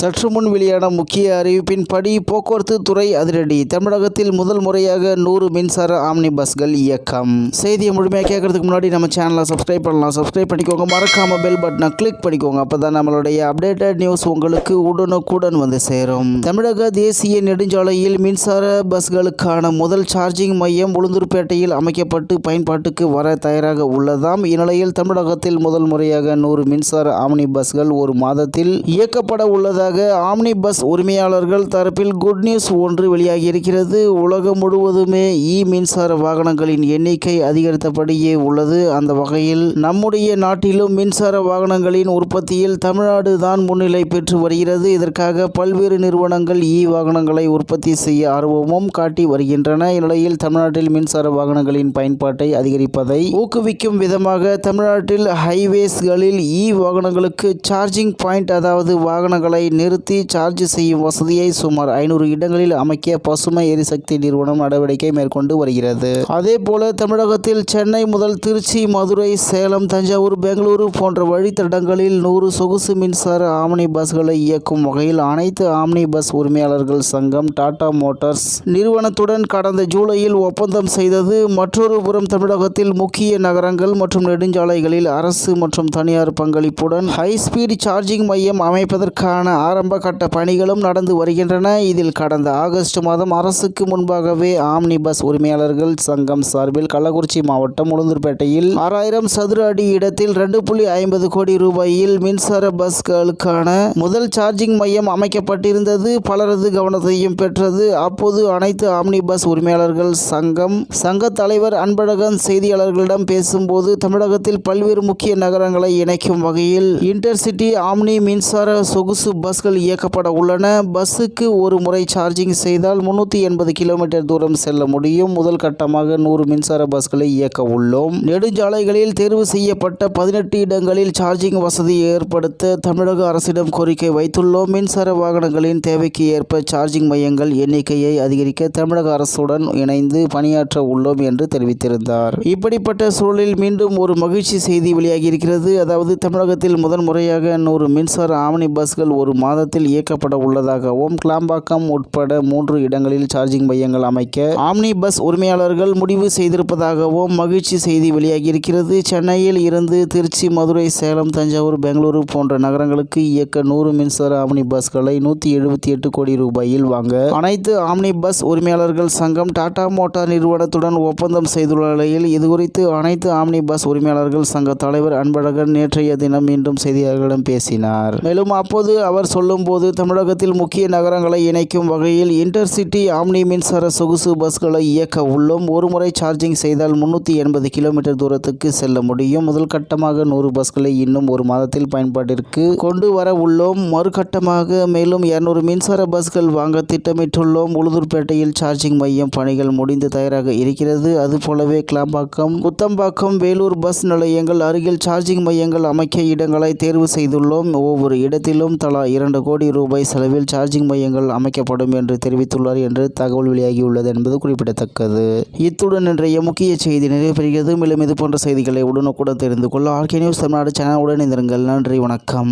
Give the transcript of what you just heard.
சற்று முன் வெளியான முக்கிய அறிவிப்பின்படி போக்குவரத்து துறை அதிரடி. தமிழகத்தில் முதல் முறையாக நூறு மின்சார ஆம்னி பஸ்கள் இயக்கம். செய்தியை முழுமையாக கேட்கறதுக்கு முன்னாடி நம்ம சேனலை சப்ஸ்கிரைப் பண்ணலாம். சப்ஸ்கிரைப் பண்ணிக்கோங்க. மறக்காம பெல் பட்டனை கிளிக் பண்ணிக்கோங்க. அப்பதான் நம்மளுடைய அப்டேட்டட் நியூஸ் உங்களுக்கு உடனுக்குடன் வந்து சேரும். தமிழக தேசிய நெடுஞ்சாலையில் மின்சார பஸ்களுக்கான முதல் சார்ஜிங் மையம் உளுந்தூர்பேட்டையில் அமைக்கப்பட்டு பயன்பாட்டுக்கு வர தயாராக உள்ளதாம். இந்நிலையில் தமிழகத்தில் முதல் முறையாக நூறு மின்சார ஆம்னி பஸ்கள் ஒரு மாதத்தில் இயக்கப்பட உள்ளதாக ஆம்னி பஸ் உரிமையாளர்கள் தரப்பில் குட் நியூஸ் ஒன்று வெளியாகியிருக்கிறது. உலகம் முழுவதுமே இ மின்சார வாகனங்களின் எண்ணிக்கை அதிகரித்தபடியே உள்ளது. அந்த வகையில் நம்முடைய நாட்டிலும் மின்சார வாகனங்களின் உற்பத்தியில் தமிழ்நாடு தான் முன்னிலை பெற்று வருகிறது. இதற்காக பல்வேறு நிறுவனங்கள் இ வாகனங்களை உற்பத்தி செய்ய ஆர்வமும் காட்டி வருகின்றன. இந்நிலையில் தமிழ்நாட்டில் மின்சார வாகனங்களின் பயன்பாட்டை அதிகரிப்பதை ஊக்குவிக்கும் விதமாக தமிழ்நாட்டில் ஹைவேஸ்களில் இ வாகனங்களுக்கு சார்ஜிங் பாயிண்ட் அதாவது வாகனங்களை நிறுத்தி சார்ஜ் செய்யும் வசதியை சுமார் ஐநூறு இடங்களில் அமைக்க பசுமை எரிசக்தி நிறுவனம் நடவடிக்கை மேற்கொண்டு வருகிறது. அதே போல தமிழகத்தில் சென்னை முதல் திருச்சி மதுரை சேலம் தஞ்சாவூர் பெங்களூரு போன்ற வழித்தடங்களில் நூறு சொகுசு மின்சார ஆம்னி பஸ்களை இயக்கும் வகையில் அனைத்து ஆம்னி பஸ் உரிமையாளர்கள் சங்கம் டாடா மோட்டார்ஸ் நிறுவனத்துடன் கடந்த ஜூலையில் ஒப்பந்தம் செய்தது. மற்றொரு புறம் தமிழகத்தில் முக்கிய நகரங்கள் மற்றும் நெடுஞ்சாலைகளில் அரசு மற்றும் தனியார் பங்களிப்புடன் ஹை ஸ்பீட் சார்ஜிங் மையம் அமைப்பதற்கான ஆரம்ப கட்ட பணிகளும் நடந்து வருகின்றன. இதில் கடந்த ஆகஸ்ட் மாதம் அரசுக்கு முன்பாகவே ஆம்னி பஸ் உரிமையாளர்கள் சங்கம் சார்பில் கள்ளக்குறிச்சி மாவட்டம் உளுந்தூர்பேட்டையில் ஆறாயிரம் சதுர அடி இடத்தில் ரெண்டு புள்ளி ஐம்பது கோடி ரூபாயில் மின்சார பஸ்களுக்கான முதல் சார்ஜிங் மையம் அமைக்கப்பட்டிருந்தது. பலரது கவனத்தையும் பெற்றது. அப்போது அனைத்து ஆம்னி பஸ் உரிமையாளர்கள் சங்கம் சங்க தலைவர் அன்பழகன் செய்தியாளர்களிடம் பேசும்போது தமிழகத்தில் பல்வேறு முக்கிய நகரங்களை இணைக்கும் வகையில் இன்டர்சிட்டி ஆம்னி மின்சார சொகுசு பஸ் பஸ்கள் இயக்கப்பட உள்ளன. பஸ்ஸுக்கு ஒரு முறை சார்ஜிங் செய்தால் முன்னூற்றி எண்பது கிலோமீட்டர் தூரம் செல்ல முடியும். முதல் கட்டமாக நூறு மின்சார பஸ்களை இயக்க உள்ளோம். நெடுஞ்சாலைகளில் தேர்வு செய்யப்பட்ட பதினெட்டு இடங்களில் சார்ஜிங் வசதி ஏற்படுத்த தமிழக அரசிடம் கோரிக்கை வைத்துள்ளோம். மின்சார வாகனங்களின் தேவைக்கு ஏற்ப சார்ஜிங் மையங்கள் எண்ணிக்கையை அதிகரிக்க தமிழக அரசுடன் இணைந்து பணியாற்ற உள்ளோம் என்று தெரிவித்திருந்தார். இப்படிப்பட்ட சூழலில் மீண்டும் ஒரு மகிழ்ச்சி செய்தி வெளியாகியிருக்கிறது அதாவது தமிழகத்தில் முதன்முறையாக நூறு மின்சார ஆம்னி பஸ்கள் ஒரு மாதத்தில் இயக்கப்பட உள்ளதாகவும் கிளாம்பாக்கம் உட்பட மூன்று இடங்களில் சார்ஜிங் மையங்கள் அமைக்க ஆம்னி பஸ் உரிமையாளர்கள் முடிவு செய்திருப்பதாகவும் மகிழ்ச்சி செய்தி வெளியாகியிருக்கிறது. சென்னையில் இருந்து திருச்சி மதுரை சேலம் தஞ்சாவூர் பெங்களூரு போன்ற நகரங்களுக்கு இயக்க நூறு மின்சார ஆம்னி பஸ்களை நூற்றி எழுபத்தி எட்டு கோடி ரூபாயில் வாங்க அனைத்து ஆம்னி பஸ் உரிமையாளர்கள் சங்கம் டாடா மோட்டார் நிறுவனத்துடன் ஒப்பந்தம் செய்துள்ள நிலையில் இதுகுறித்து அனைத்து ஆம்னி பஸ் உரிமையாளர்கள் சங்க தலைவர் அன்பழகன் நேற்றைய தினம் மீண்டும் செய்தியாளர்களிடம் பேசினார். மேலும் அப்போது அவர் சொல்லும்போது தமிழகத்தில் முக்கிய நகரங்களை இணைக்கும் வகையில் இன்டர்சிட்டி ஆம்னி மின்சார சொகுசு பஸ்களை இயக்க உள்ளோம். ஒருமுறை சார்ஜிங் செய்தால் முன்னூற்றி எண்பது கிலோமீட்டர் தூரத்துக்கு செல்ல முடியும். முதல் கட்டமாக நூறு பஸ்களை இன்னும் ஒரு மாதத்தில் பயன்பாட்டிற்கு கொண்டு வர உள்ளோம். மறுகட்டமாக மேலும் இருநூறு மின்சார பஸ்கள் வாங்க திட்டமிட்டுள்ளோம். உளுதூர்பேட்டையில் சார்ஜிங் மையம் பணிகள் முடிந்து தயாராக இருக்கிறது. அதுபோலவே கிளாம்பாக்கம் குத்தம்பாக்கம் வேலூர் பஸ் நிலையங்கள் அருகில் சார்ஜிங் மையங்கள் அமைக்க இடங்களை தேர்வு செய்துள்ளோம். ஒவ்வொரு இடத்திலும் தலா இரண்டு கோடி ரூபாய் செலவில் சார்ஜிங் மையங்கள் அமைக்கப்படும் என்று தெரிவித்துள்ளார் என்று தகவல் வெளியாகியுள்ளது என்பது குறிப்பிடத்தக்கது. இத்துடன் இன்றைய முக்கிய செய்தி நிறைவு பெறுகிறது மேலும் இது போன்ற செய்திகளை உடனுக்குடன் தெரிந்து கொள்ள ஆர்கே நியூஸ் தமிழ்நாடு சேனலுடன் இருந்திருங்கள் நன்றி வணக்கம்.